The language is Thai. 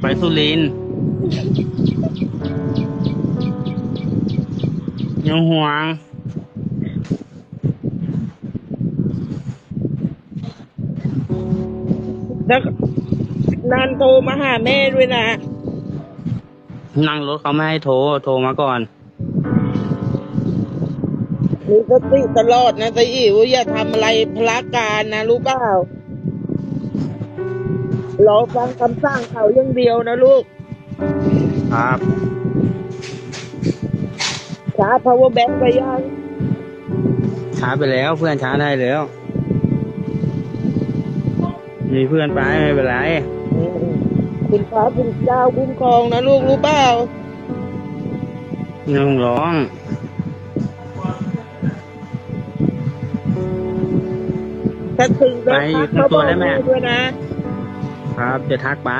ไปสุรินทร์ยังห่วง แล้วนานโทรมาหาแม่ด้วยนะ นั่งรถเขาไม่ให้โทร โทรมาก่อน มีสติตลอดนะตาอิ๋วอย่าทำอะไรพละการนะรู้เปล่า รอฟังคำสั่งเขาอย่างเดียวนะลูก ครับชาร์จ power bank ไปยังช้าไปแล้วเพื่อนช้าได้แล้ว มีเพื่อนไปไม่เป็นไรอืมคุณพระคุณเจ้าคุ้มครองนะลูกรู้เปล่าไม่ต้องร้องถ้าถึงก็ไปอยู่ทักทั้งตัวได้ไหมเขาบอกด้วยนะ ครับจะทักไป